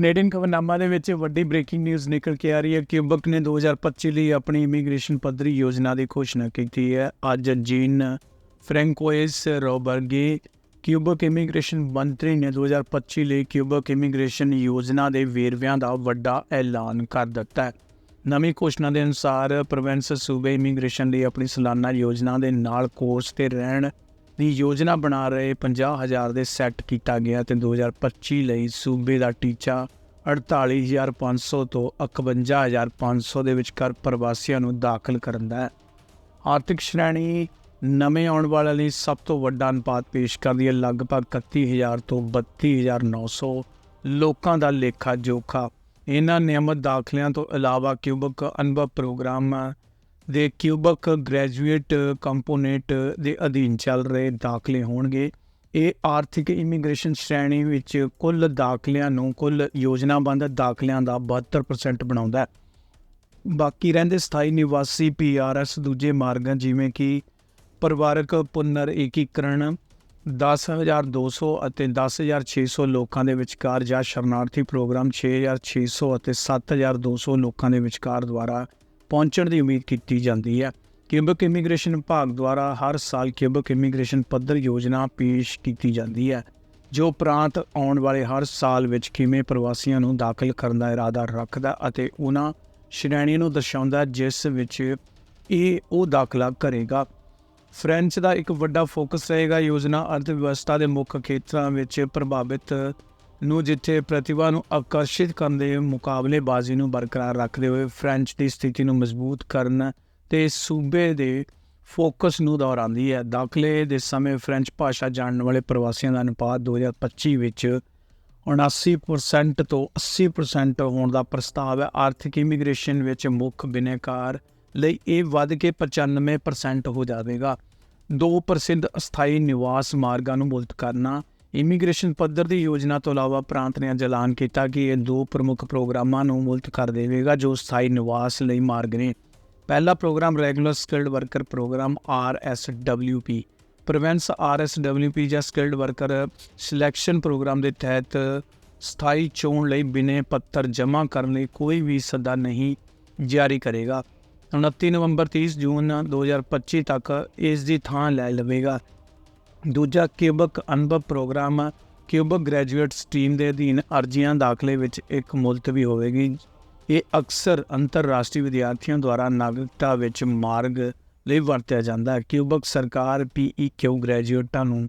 Canadian ਖਬਰਨਾਮਾ ਦੇ ਵਿੱਚ ਵੱਡੀ ਬ੍ਰੇਕਿੰਗ ਨਿਊਜ਼ ਨਿਕਲ ਕੇ ਆ ਰਹੀ ਹੈ। ਕਿਊਬਕ ਨੇ 2025 ਲਈ ਆਪਣੀ ਇਮੀਗ੍ਰੇਸ਼ਨ ਪੱਧਰੀ ਯੋਜਨਾ ਦੀ ਘੋਸ਼ਣਾ ਕੀਤੀ ਹੈ। ਅੱਜ Jean Francois Roberge Quebec immigration ਮੰਤਰੀ ਨੇ 2025 ਲਈ ਕਿਊਬਕ ਇਮੀਗ੍ਰੇਸ਼ਨ ਯੋਜਨਾ ਦੇ ਵੇਰਵਿਆਂ ਦਾ ਵੱਡਾ ਐਲਾਨ ਕਰ ਦਿੱਤਾ ਹੈ। ਨਵੀਂ ਘੋਸ਼ਣਾ ਦੇ ਅਨੁਸਾਰ ਪ੍ਰੋਵਿੰਸ ਸੂਬੇ ਇਮੀਗ੍ਰੇਸ਼ਨ ਲਈ ਆਪਣੀ ਸਾਲਾਨਾ ਯੋਜਨਾ ਦੇ ਨਾਲ ਕੋਰਸ ਤੇ ਰਹਿਣ ਦੀ ਯੋਜਨਾ ਬਣਾ ਰਹੇ 50000 ਦੇ ਸੈੱਟ ਕੀਤਾ ਗਿਆ ਤੇ 2025 ਲਈ ਸੂਬੇ ਦਾ ਟੀਚਾ 48500 ਤੋਂ 51500 ਦੇ ਵਿਚਕਾਰ ਪ੍ਰਵਾਸੀਆਂ ਨੂੰ ਦਾਖਲ ਕਰਨ ਦਾ ਹੈ। ਆਰਥਿਕ ਸ਼੍ਰੇਣੀ ਨਵੇਂ ਆਉਣ ਵਾਲਿਆਂ ਲਈ ਸਭ ਤੋਂ ਵੱਡਾ ਅਨੁਪਾਤ ਪੇਸ਼ ਕਰਦੀ ਹੈ। ਲਗਭਗ 31000 ਤੋਂ 32900 ਲੋਕਾਂ ਦਾ ਲੇਖਾ ਜੋਖਾ। ਇਹਨਾਂ ਨਿਯਮਤ ਦਾਖਲਿਆਂ ਤੋਂ ਇਲਾਵਾ ਕਿਊਬਕ ਅਨੁਭਵ ਪ੍ਰੋਗਰਾਮ ਦੇ ਕਿਊਬਕ ਗ੍ਰੈਜੂਏਟ ਕੰਪੋਨੈਂਟ ਦੇ ਅਧੀਨ ਚੱਲ ਰਹੇ ਦਾਖਲੇ ਹੋਣਗੇ। ਇਹ ਆਰਥਿਕ ਇਮੀਗ੍ਰੇਸ਼ਨ ਸ਼੍ਰੇਣੀ ਵਿੱਚ ਕੁੱਲ ਦਾਖਲਿਆਂ ਨੂੰ ਕੁੱਲ ਯੋਜਨਾਬੰਦ ਦਾਖਲਿਆਂ ਦਾ 72% ਬਣਾਉਂਦਾ ਹੈ। ਬਾਕੀ ਰਹਿੰਦੇ ਸਥਾਈ ਨਿਵਾਸੀ ਪੀਆਰਐਸ ਦੂਜੇ ਮਾਰਗਾਂ ਜਿਵੇਂ ਕਿ ਪਰਿਵਾਰਕ ਪੁਨਰ ਏਕੀਕਰਨ 10200 ਅਤੇ 10600 ਲੋਕਾਂ ਦੇ ਵਿਚਕਾਰ ਜਾਂ ਸ਼ਰਨਾਰਥੀ ਪ੍ਰੋਗਰਾਮ 6600 ਅਤੇ 7200 ਲੋਕਾਂ ਦੇ ਵਿਚਕਾਰ ਦੁਆਰਾ ਪਹੁੰਚਣ ਦੀ ਉਮੀਦ ਕੀਤੀ ਜਾਂਦੀ ਹੈ। ਕਿਊਬਕ ਇਮੀਗ੍ਰੇਸ਼ਨ ਵਿਭਾਗ ਦੁਆਰਾ ਹਰ ਸਾਲ ਕਿਊਬਕ ਇਮੀਗ੍ਰੇਸ਼ਨ ਪੱਧਰ ਯੋਜਨਾ ਪੇਸ਼ ਕੀਤੀ ਜਾਂਦੀ ਹੈ, ਜੋ ਪ੍ਰਾਂਤ ਆਉਣ ਵਾਲੇ ਹਰ ਸਾਲ ਵਿੱਚ ਕਿਵੇਂ ਪ੍ਰਵਾਸੀਆਂ ਨੂੰ ਦਾਖਲ ਕਰਨ ਦਾ ਇਰਾਦਾ ਰੱਖਦਾ ਅਤੇ ਉਹਨਾਂ ਸ਼੍ਰੇਣੀ ਨੂੰ ਦਰਸਾਉਂਦਾ ਜਿਸ ਵਿੱਚ ਇਹ ਉਹ ਦਾਖਲਾ ਕਰੇਗਾ। ਫ੍ਰੈਂਚ ਦਾ ਇੱਕ ਵੱਡਾ ਫੋਕਸ ਰਹੇਗਾ। ਯੋਜਨਾ ਅਰਥ ਵਿਵਸਥਾ ਦੇ ਮੁੱਖ ਖੇਤਰਾਂ ਵਿੱਚ ਪ੍ਰਭਾਵਿਤ ਨੂੰ ਜਿੱਥੇ ਪ੍ਰਤਿਭਾ ਨੂੰ ਆਕਰਸ਼ਿਤ ਕਰਨ ਦੇ ਮੁਕਾਬਲੇਬਾਜ਼ੀ ਨੂੰ ਬਰਕਰਾਰ ਰੱਖਦੇ ਹੋਏ ਫ੍ਰੈਂਚ ਦੀ ਸਥਿਤੀ ਨੂੰ ਮਜ਼ਬੂਤ ਕਰਨ ਤੇ ਸੂਬੇ ਦੇ ਫੋਕਸ ਨੂੰ ਦੁਹਰਾਉਂਦੀ ਹੈ। ਦਾਖਲੇ ਦੇ ਸਮੇਂ ਫ੍ਰੈਂਚ ਭਾਸ਼ਾ ਜਾਣਨ ਵਾਲੇ ਪ੍ਰਵਾਸੀਆਂ ਦਾ ਅਨੁਪਾਤ 2025 ਵਿੱਚ 79% ਤੋਂ 80% ਹੋਣ ਦਾ ਪ੍ਰਸਤਾਵ ਹੈ। ਆਰਥਿਕ ਇਮੀਗ੍ਰੇਸ਼ਨ ਵਿੱਚ ਮੁੱਖ ਬਿਨੇਕਾਰ ਲਈ ਇਹ ਵੱਧ ਕੇ 95% ਹੋ ਜਾਵੇਗਾ। ਦੋ ਪ੍ਰਸਿੱਧ ਅਸਥਾਈ ਨਿਵਾਸ ਮਾਰਗਾਂ ਨੂੰ ਮੁਲਤ ਕਰਨਾ ਇਮੀਗ੍ਰੇਸ਼ਨ ਪੱਧਰ ਦੀ ਯੋਜਨਾ ਤੋਂ ਇਲਾਵਾ ਪ੍ਰਾਂਤ ਨੇ ਅੱਜ ਐਲਾਨ ਕੀਤਾ ਕਿ ਇਹ ਦੋ ਪ੍ਰਮੁੱਖ ਪ੍ਰੋਗਰਾਮਾਂ ਨੂੰ ਮੁਲਤ ਕਰ ਦੇਵੇਗਾ, ਜੋ ਸਥਾਈ ਨਿਵਾਸ ਲਈ ਮਾਰਗ ਨੇ। ਪਹਿਲਾ program regular skilled worker program RSWP province RSWP ਜਾਂ ਸਕਿਲਡ ਵਰਕਰ ਸਿਲੈਕਸ਼ਨ ਪ੍ਰੋਗਰਾਮ ਦੇ ਤਹਿਤ ਸਥਾਈ ਚੋਣ ਲਈ ਬਿਨੇ ਪੱਤਰ ਜਮ੍ਹਾਂ ਕਰਨ ਲਈ ਕੋਈ ਵੀ ਸੱਦਾ ਨਹੀਂ ਜਾਰੀ ਕਰੇਗਾ। 29 ਨਵੰਬਰ 30 ਜੂਨ 2025 ਤੱਕ ਇਸ ਦੀ ਥਾਂ ਲੈ ਲਵੇਗਾ। ਦੂਜਾ ਕਿਊਬਕ ਅਨੁਭਵ ਪ੍ਰੋਗਰਾਮ ਕਿਊਬਕ ਗ੍ਰੈਜੂਏਟ ਸਟਰੀਮ ਦੇ ਅਧੀਨ ਅਰਜ਼ੀਆਂ ਦਾਖਲੇ ਵਿੱਚ ਇੱਕ ਮੁਲਤਵੀ ਹੋਵੇਗੀ। ਇਹ ਅਕਸਰ ਅੰਤਰਰਾਸ਼ਟਰੀ ਵਿਦਿਆਰਥੀਆਂ ਦੁਆਰਾ ਨਾਗਰਿਕਤਾ ਵਿੱਚ ਮਾਰਗ ਲਈ ਵਰਤਿਆ ਜਾਂਦਾ ਹੈ। ਕਿਊਬਕ ਸਰਕਾਰ ਪੀਈਕਿਊ ਗ੍ਰੈਜੂਏਟਾਂ ਨੂੰ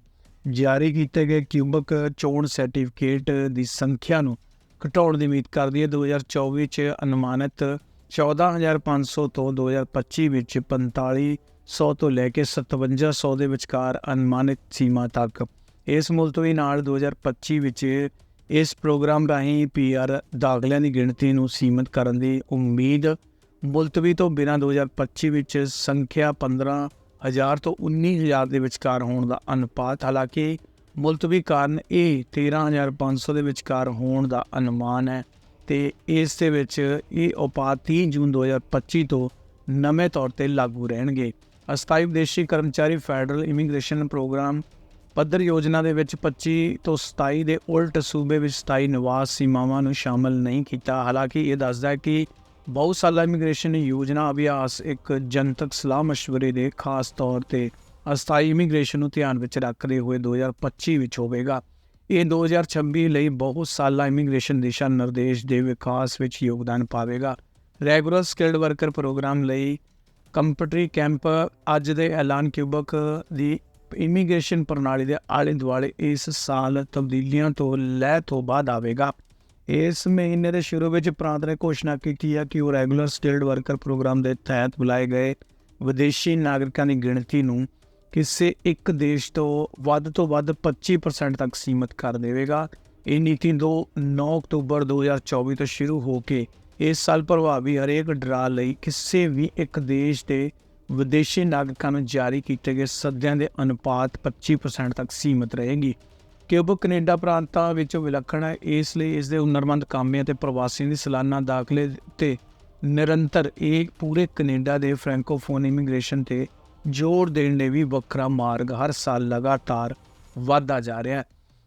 ਜਾਰੀ ਕੀਤੇ ਗਏ ਕਿਊਬਕ ਚੋਣ ਸਰਟੀਫਿਕੇਟ ਦੀ ਸੰਖਿਆ ਨੂੰ ਘਟਾਉਣ ਦੀ ਉਮੀਦ ਕਰਦੀ ਹੈ। 2024 ਚ ਅਨੁਮਾਨਿਤ 14500 ਤੋਂ 2025 ਵਿੱਚ 4500 ਤੋਂ ਲੈ ਕੇ 5700 ਦੇ ਵਿਚਕਾਰ ਅਨੁਮਾਨਿਤ ਸੀਮਾ ਤੱਕ। ਇਸ ਮੁਲਤਵੀ ਨਾਲ 2025 ਵਿੱਚ ਇਸ ਪ੍ਰੋਗਰਾਮ ਰਾਹੀਂ ਪੀਆਰ ਦਾਖਲਿਆਂ ਦੀ ਗਿਣਤੀ ਨੂੰ ਸੀਮਿਤ ਕਰਨ ਦੀ ਉਮੀਦ ਮੁਲਤਵੀ ਤੋਂ ਬਿਨਾਂ 2025 ਵਿੱਚ ਸੰਖਿਆ 15000 ਤੋਂ 19000 ਦੇ ਵਿਚਕਾਰ ਹੋਣ ਦਾ ਅਨੁਪਾਤ। ਹਾਲਾਂਕਿ ਮੁਲਤਵੀ ਕਾਰਨ ਇਹ 13500 ਦੇ ਵਿਚਕਾਰ ਹੋਣ ਦਾ ਅਨੁਮਾਨ ਹੈ। ਤੇ ਇਸ ਦੇ ਵਿੱਚ ਇਹ ਉਪਾਅ 30 ਜੂਨ 2025 ਤੋਂ ਨਵੇਂ ਤੌਰ ਤੇ ਲਾਗੂ ਰਹਿਣਗੇ। ਅਸਥਾਈ ਵਿਦੇਸ਼ੀ ਕਰਮਚਾਰੀ ਫੈਡਰਲ ਇਮੀਗ੍ਰੇਸ਼ਨ ਪ੍ਰੋਗਰਾਮ ਪੱਧਰ ਯੋਜਨਾ ਦੇ ਵਿੱਚ 25 ਤੋਂ 27 ਦੇ ਉਲਟ ਸੂਬੇ ਵਿੱਚ ਸਥਾਈ ਨਿਵਾਸ ਸੀਮਾਵਾਂ ਨੂੰ ਸ਼ਾਮਲ ਨਹੀਂ ਕੀਤਾ। ਹਾਲਾਂਕਿ ਇਹ ਦੱਸਦਾ ਕਿ ਬਹੁਤ ਸਾਲਾ ਇਮੀਗ੍ਰੇਸ਼ਨ ਯੋਜਨਾ ਅਭਿਆਸ ਇੱਕ ਜਨਤਕ ਸਲਾਹ مشਵਰੇ ਦੇ ਖਾਸ ਤੌਰ ਤੇ ਅਸਥਾਈ ਇਮੀਗ੍ਰੇਸ਼ਨ ਨੂੰ ਧਿਆਨ ਵਿੱਚ ਰੱਖਦੇ ਹੋਏ 2025 ਵਿੱਚ ਹੋਵੇਗਾ। ਇਹ 2026 ਲਈ ਬਹੁਤ ਸਾਲਾ ਇਮੀਗ੍ਰੇਸ਼ਨ ਦਿਸ਼ਾ ਨਿਰਦੇਸ਼ ਦੇ ਵਿਕਾਸ ਵਿੱਚ ਯੋਗਦਾਨ ਪਾਵੇਗਾ। ਰੈਗੂਲਰ ਸਕਿਲਡ ਵਰਕਰ ਪ੍ਰੋਗਰਾਮ ਲਈ ਕੰਪਟਰੀ ਕੈਂਪ ਅੱਜ ਦੇ ਐਲਾਨ ਕਿਊਬਕ ਦੀ ਇਮੀਗ੍ਰੇਸ਼ਨ ਪ੍ਰਣਾਲੀ ਦੇ ਆਲੇ ਦੁਆਲੇ ਇਸ ਸਾਲ ਤਬਦੀਲੀਆਂ ਤੋਂ ਲੈ ਤੋਂ ਬਾਅਦ ਆਵੇਗਾ। ਇਸ ਮਹੀਨੇ ਦੇ ਸ਼ੁਰੂ ਵਿੱਚ ਪ੍ਰਾਂਤ ਨੇ ਘੋਸ਼ਣਾ ਕੀਤੀ ਹੈ ਕਿ ਉਹ ਰੈਗੂਲਰ ਸਕਿਲਡ ਵਰਕਰ ਪ੍ਰੋਗਰਾਮ ਦੇ ਤਹਿਤ ਬੁਲਾਏ ਗਏ ਵਿਦੇਸ਼ੀ ਨਾਗਰਿਕਾਂ ਦੀ ਗਿਣਤੀ ਨੂੰ ਕਿਸੇ ਇੱਕ ਦੇਸ਼ ਤੋਂ ਵੱਧ ਤੋਂ ਵੱਧ 25% ਤੱਕ ਸੀਮਿਤ ਕਰ ਦੇਵੇਗਾ। ਇਹ ਨੀਤੀ 2 9 ਅਕਤੂਬਰ 2024 ਤੋਂ ਸ਼ੁਰੂ ਹੋ ਕੇ ਇਸ ਸਾਲ ਪ੍ਰਭਾਵੀ ਹਰੇਕ ਡਰਾ ਲਈ ਕਿਸੇ ਵੀ ਇੱਕ ਦੇਸ਼ ਦੇ ਵਿਦੇਸ਼ੀ ਨਾਗਰਿਕਾਂ ਨੂੰ ਜਾਰੀ ਕੀਤੇ ਗਏ ਸੱਦਿਆਂ ਦੇ ਅਨੁਪਾਤ 25% ਤੱਕ ਸੀਮਿਤ ਰਹੇਗੀ। ਕਿਊਬ ਕੈਨੇਡਾ ਪ੍ਰਾਂਤਾਂ ਵਿੱਚ ਵਿਲੱਖਣ ਹੈ। ਇਸ ਲਈ ਇਸ ਦੇ ਹੁਨਰਮੰਦ ਕਾਮਿਆਂ ਤੇ ਪ੍ਰਵਾਸੀਆਂ ਦੀ ਸਾਲਾਨਾ ਦਾਖਲੇ ਤੇ ਨਿਰੰਤਰ ਇਹ ਪੂਰੇ ਕੈਨੇਡਾ ਦੇ ਫ੍ਰੈਂਕੋਫੋਨ ਇਮੀਗ੍ਰੇਸ਼ਨ ਤੇ ਜ਼ੋਰ ਦੇਣ ਲਈ ਵੀ ਵੱਖਰਾ ਮਾਰਗ ਹਰ ਸਾਲ ਲਗਾਤਾਰ ਵਧਦਾ ਜਾ ਰਿਹਾ ਹੈ।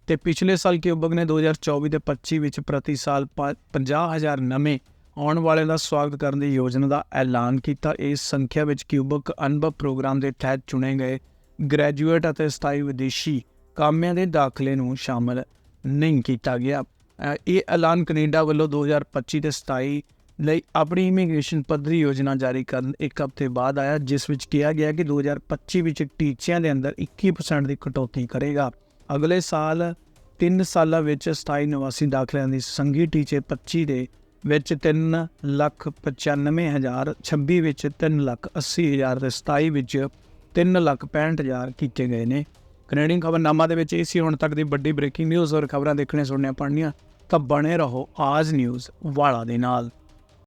ਤੇ ਪਿਛਲੇ ਸਾਲ ਕਿਊਬਕ ਨੇ? 2024 ਤੇ 25 ਵਿੱਚ ਪ੍ਰਤੀ ਸਾਲ 50000 ਨਵੇਂ ਆਉਣ ਵਾਲਿਆਂ ਦਾ ਸਵਾਗਤ ਕਰਨ ਦੀ ਯੋਜਨਾ ਦਾ ਐਲਾਨ ਕੀਤਾ। ਇਸ ਸੰਖਿਆ ਵਿੱਚ ਕਿਊਬਕ ਅਨੁਭਵ ਪ੍ਰੋਗਰਾਮ ਦੇ ਤਹਿਤ ਚੁਣੇ ਗਏ ਗ੍ਰੈਜੂਏਟ ਅਤੇ ਸਥਾਈ ਵਿਦੇਸ਼ੀ ਕਾਮਿਆਂ ਦੇ ਦਾਖਲੇ ਨੂੰ ਸ਼ਾਮਲ ਨਹੀਂ ਕੀਤਾ ਗਿਆ। ਅ, ਇਹ ਐਲਾਨ ਕੈਨੇਡਾ ਵੱਲੋਂ 2025 ਤੇ 27 ਲਈ ਆਪਣੀ ਇਮੀਗ੍ਰੇਸ਼ਨ ਪੱਧਰੀ ਯੋਜਨਾ ਜਾਰੀ ਕਰਨ ਇੱਕ ਹਫ਼ਤੇ ਬਾਅਦ ਆਇਆ, ਜਿਸ ਵਿੱਚ ਕਿਹਾ ਗਿਆ ਕਿ 2025 ਵਿੱਚ ਟੀਚਿਆਂ ਦੇ ਅੰਦਰ 21% ਦੀ ਕਟੌਤੀ ਕਰੇਗਾ। ਅਗਲੇ ਸਾਲ 3 ਸਾਲਾਂ ਵਿੱਚ ਸਥਾਈ ਨਿਵਾਸੀ ਦਾਖਲਿਆਂ ਦੀ ਸੰਘੀ ਟੀਚੇ 25 ਦੇ ਵਿੱਚ 3 ਲੱਖ 95 ਹਜ਼ਾਰ 26 ਵਿੱਚ 3 ਲੱਖ 80 ਹਜ਼ਾਰ ਤੇ 27 ਵਿੱਚ 3 ਲੱਖ 65 ਹਜ਼ਾਰ ਕੀਤੇ ਗਏ ਨੇ। ਕੈਨੇਡੀਅਨ ਖਬਰਨਾਮਾ ਦੇ ਵਿੱਚ ਇਹ ਸੀ, ਹੁਣ ਤੱਕ ਦੀ ਵੱਡੀ ਬ੍ਰੇਕਿੰਗ ਨਿਊਜ਼ ਔਰ ਖਬਰਾਂ ਦੇਖਣੇ ਸੁਣਨੀਆਂ ਪੜਨੀਆਂ ਤਾਂ ਬਣੇ ਰਹੋ ਆਜ ਨਿਊਜ਼ ਵਾਲਾ ਦੇ ਨਾਲ।